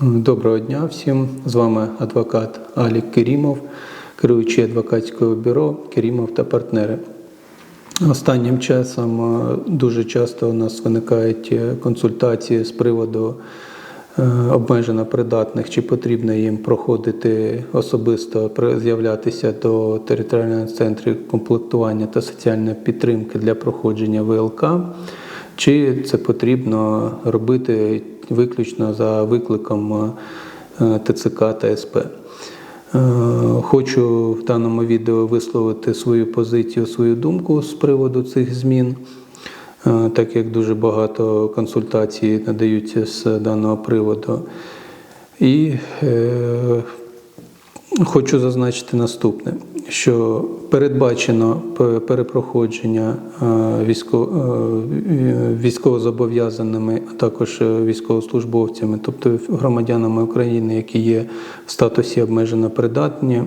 Доброго дня всім. З вами адвокат Алік Керімов, керуючий адвокатського бюро Керімов та партнери. Останнім часом е, дуже часто у нас виникають е, консультації з приводу е, обмежено придатних, чи потрібно їм проходити особисто з'являтися до територіального центру комплектування та соціальної підтримки для проходження ВЛК, чи це потрібно робити виключно за викликом е, ТЦК та СП. Е, Хочу в даному відео висловити свою позицію, свою думку з приводу цих змін, е, так як дуже багато консультацій надаються з даного приводу. І Хочу зазначити наступне, що передбачено перепроходження е, е, військовозобов'язаними, а також е, військовослужбовцями, тобто громадянами України, які є в статусі обмежено придатні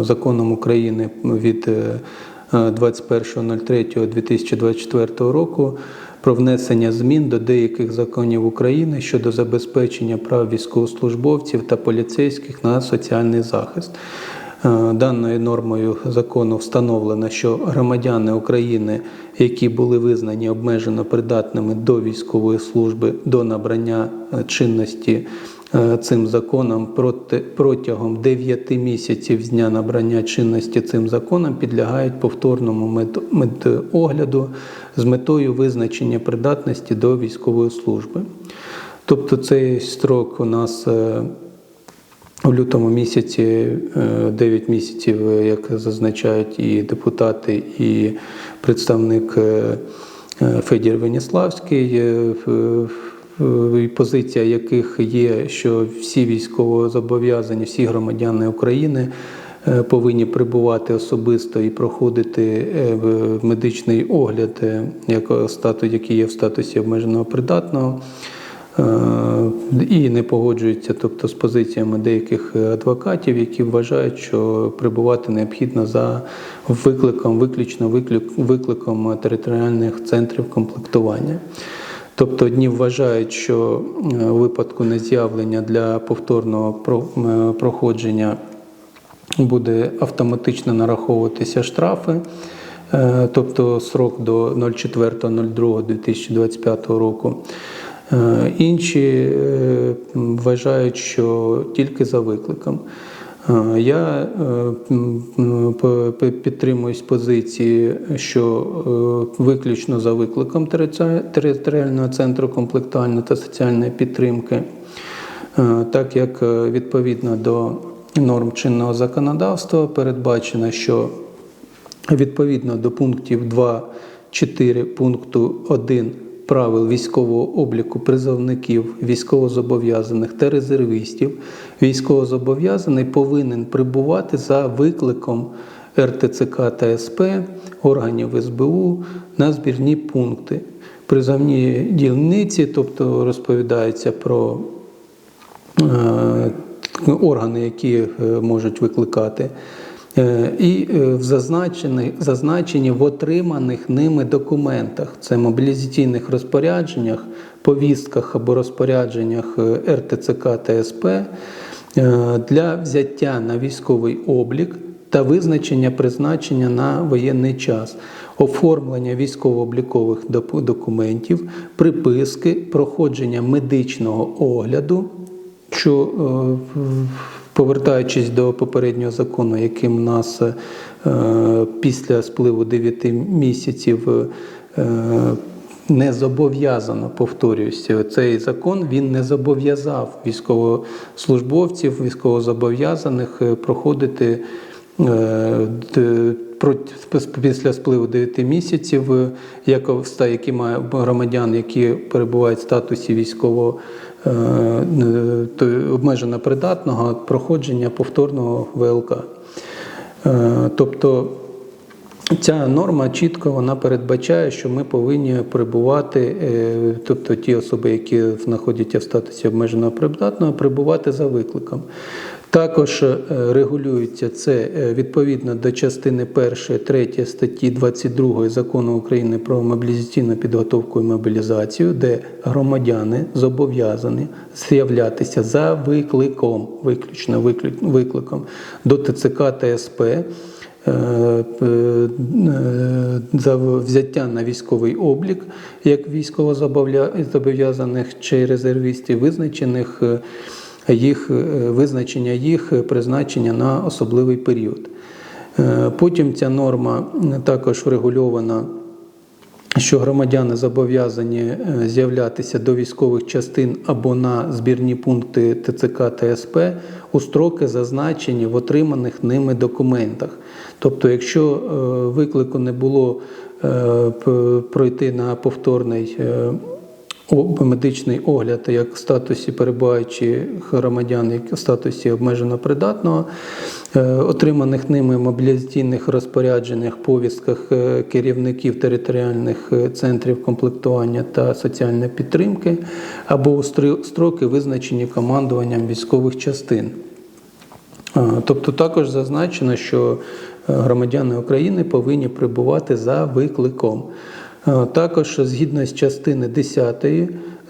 законом України від е, 21.03.2024 року про внесення змін до деяких законів України щодо забезпечення прав військовослужбовців та поліцейських на соціальний захист. Е, Даною нормою закону встановлено, що громадяни України, які були визнані обмежено придатними до військової служби до набрання е, чинності цим законом протягом 9 місяців з дня набрання чинності цим законом підлягають повторному мед- медогляду з метою визначення придатності до військової служби. Тобто цей строк у нас е, у лютому місяці, е, 9 місяців, е, як зазначають і депутати, і представник е, е, Федір Веніславський, е, і позиція яких є, що всі військовозобов'язані, всі громадяни України е, повинні прибувати особисто і проходити е, медичний огляд, е, який є в статусі обмеженого придатного. Е, і не погоджуються тобто, з позиціями деяких адвокатів, які вважають, що прибувати необхідно за викликом, виключно викликом територіальних центрів комплектування. Тобто одні вважають, що е, у випадку нез'явлення для повторного е, проходження буде автоматично нараховуватися штрафи, е, тобто срок до 04.02.2025 року. Е, Інші е, вважають, що тільки за викликом. Е, Я е, підтримуюсь позиції, що е, виключно за викликом територіального центру комплектуальної та соціальної підтримки, так як відповідно до норм чинного законодавства передбачено, що відповідно до пунктів 2, 4 пункту 1 правил військового обліку призовників, військовозобов'язаних та резервістів, військовозобов'язаний повинен прибувати за викликом РТЦК та СП, органів СБУ на збірні пункти. Призовні дільниці, тобто розповідається про е, органи, які е, можуть викликати, і е, в зазначені, в отриманих ними документах, це мобілізаційних розпорядженнях, повістках або розпорядженнях е, РТЦК та СП е, для взяття на військовий облік та визначення призначення на воєнний час, оформлення військово-облікових документів, приписки, проходження медичного огляду, що е, повертаючись до попереднього закону, яким нас е, після спливу 9 місяців е, не зобов'язано, повторююся, цей закон він не зобов'язав військовослужбовців, військовозобов'язаних е, проходити після спливу 9 місяців, е, як ста- які має громадян, які перебувають в статусі військового е, е, обмежено придатного проходження повторного ВЛК. Тобто Ця норма чітко вона передбачає, що ми повинні прибувати, е, тобто ті особи, які знаходяться в статусі обмеженого придатного, прибувати за викликом. Також е, регулюється це е, відповідно до частини 1, 3 статті 22 Закону України про мобілізаційну підготовку і мобілізацію, де громадяни зобов'язані з'являтися за викликом, виключно виклик- викликом до ТЦК та СП е, за взяття на військовий облік як військовозобов'язаних чи резервістів, визначених їх е, визначення їх е, призначення на особливий період. Е, Потім ця норма також врегульована що громадяни зобов'язані з'являтися до військових частин або на збірні пункти ТЦК та СП у строки, зазначені в отриманих ними документах. Тобто, якщо виклику не було пройти на повторний медичний огляд як в статусі перебуваючи громадян, як в статусі обмежено придатного, е, отриманих ними мобілізаційних розпорядженнях, повістках е, керівників територіальних е, центрів комплектування та соціальної підтримки, або у строки, визначені командуванням військових частин. Тобто також зазначено, що громадяни України повинні прибувати за викликом. А, Також згідно з частини 10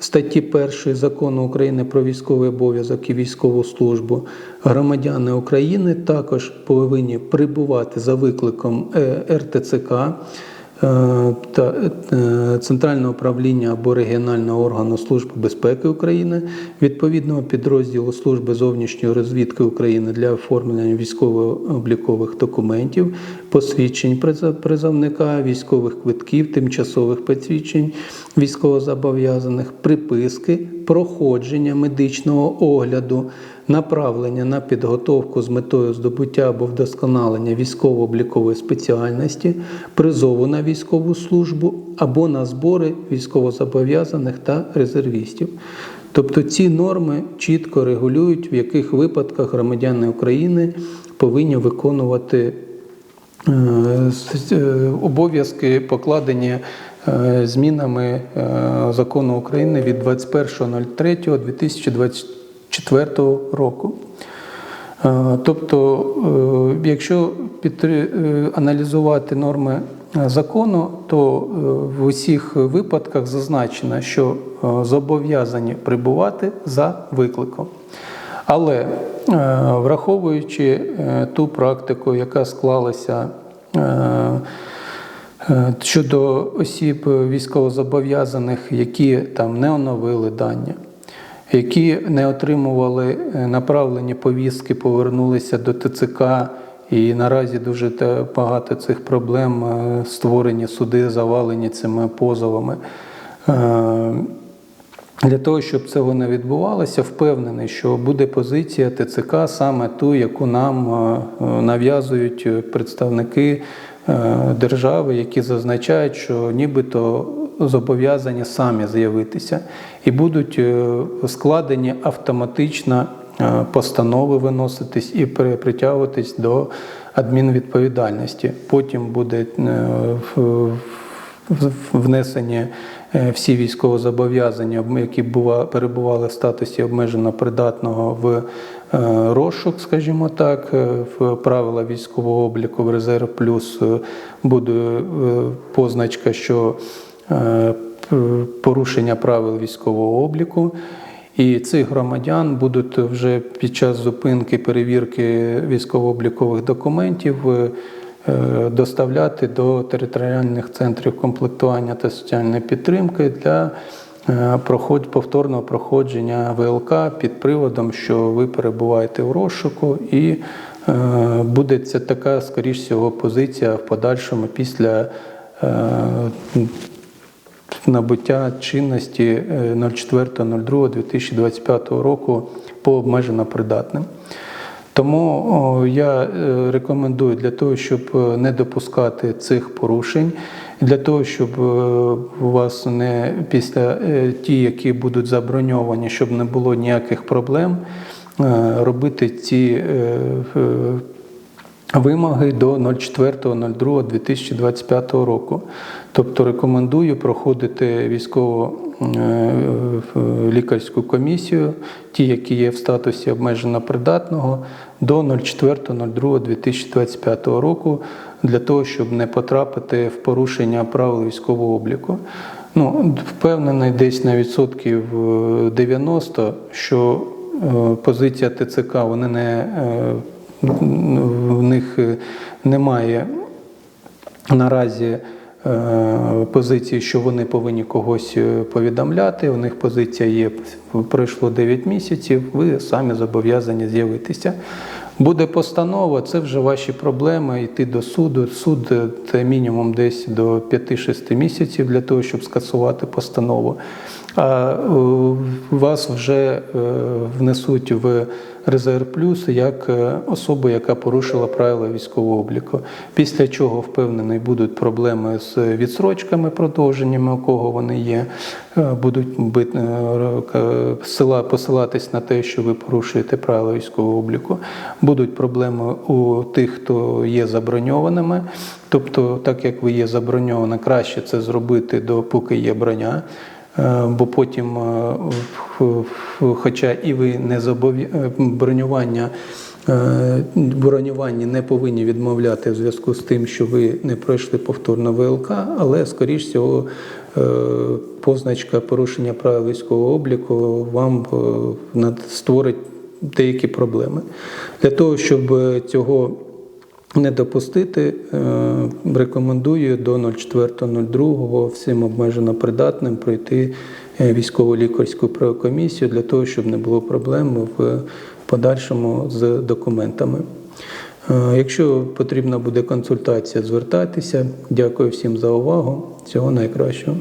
статті 1 закону України про військовий обов'язок і військову службу, громадяни України також повинні прибувати за викликом е, РТЦК е, та е, Центрального управління або регіонального органу Служби безпеки України, відповідного підрозділу Служби зовнішньої розвідки України для оформлення військово-облікових документів, посвідчень призовника, військових квитків, тимчасових посвідчень військовозобов'язаних, приписки, проходження медичного огляду, направлення на підготовку з метою здобуття або вдосконалення військово-облікової спеціальності, призову на військову службу або на збори військовозобов'язаних та резервістів. Тобто ці норми чітко регулюють, в яких випадках громадяни України повинні виконувати е, е, обов'язки, покладені е, змінами е, закону України від 21.03.2024 року. Е, Тобто, е, якщо е, аналізувати норми е, закону, то е, в усіх випадках зазначено, що е, зобов'язані прибувати за викликом. Але е, враховуючи е, ту практику, яка склалася е, е, щодо осіб військовозобов'язаних, які там не оновили дані, які не отримували е, направлені повістки, повернулися до ТЦК, і наразі дуже багато цих проблем е, створені суди, завалені цими позовами. Е, для того, щоб цього не відбувалося, впевнений, що буде позиція ТЦК саме ту, яку нам е, е, нав'язують е, представники е, держави, які зазначають, що нібито зобов'язані самі з'явитися, і будуть е, складені автоматично е, постанови виноситись і при- притягуватись до адмінвідповідальності. Потім буде е, внесені е, всі військовозобов'язання, об- які перебували в статусі обмежено придатного в е, розшук, скажімо так, е, в правила військового обліку в резерв плюс е, буде е, позначка, що е, порушення правил військового обліку. І цих громадян будуть вже під час зупинки перевірки військово-облікових документів е, е, доставляти до територіальних центрів комплектування та соціальної підтримки для е, повторного проходження ВЛК під приводом, що ви перебуваєте в розшуку, і е, буде це така, скоріш всього, позиція в подальшому після. е, набуття чинності е, 04.02.2025 року по обмежено придатним. Тому я е, рекомендую для того, щоб е, не допускати цих порушень, для того, щоб е, у вас не після е, ті, які будуть заброньовані, щоб не було ніяких проблем, е, робити ці вимоги до 04.02.2025 року. Тобто рекомендую проходити військово лікарську комісію, ті, які є в статусі обмежено придатного, до 04.02.2025 року для того, щоб не потрапити в порушення правил військового обліку. Ну, впевнений десь на відсотків е, 90, що е, позиція ТЦК вони не е, в них е, немає наразі е, позиції, що вони повинні когось е, повідомляти. У них позиція є пройшло 9 місяців. Ви самі зобов'язані з'явитися. Буде постанова, це вже ваші проблеми. Йти до суду. Суд е, це мінімум десь до 5-6 місяців для того, щоб скасувати постанову. А е, вас вже е, внесуть в резерв плюс як е, особу, яка порушила правила військового обліку. Після чого впевнений будуть проблеми з відсрочками, продовженнями, у кого вони є. Е, Будуть бит- е, посилатись на те, що ви порушуєте правила військового обліку. Будуть проблеми у тих, хто є заброньованими. Тобто, так як ви є заброньована, краще це зробити допоки є броня. Е, Бо потім, е, хоча і ви не зобов'я... е, бронювання е, не повинні відмовляти в зв'язку з тим, що ви не пройшли повторно ВЛК, але скоріш всього позначка порушення правил військового обліку вам створить деякі проблеми. Для того, щоб цього не допустити, е, рекомендую до 04.02 всім обмежено придатним пройти е, військово-лікарську комісію для того, щоб не було проблем в подальшому з документами. Е, Якщо потрібна буде консультація, звертайтеся. Дякую всім за увагу. Всього найкращого.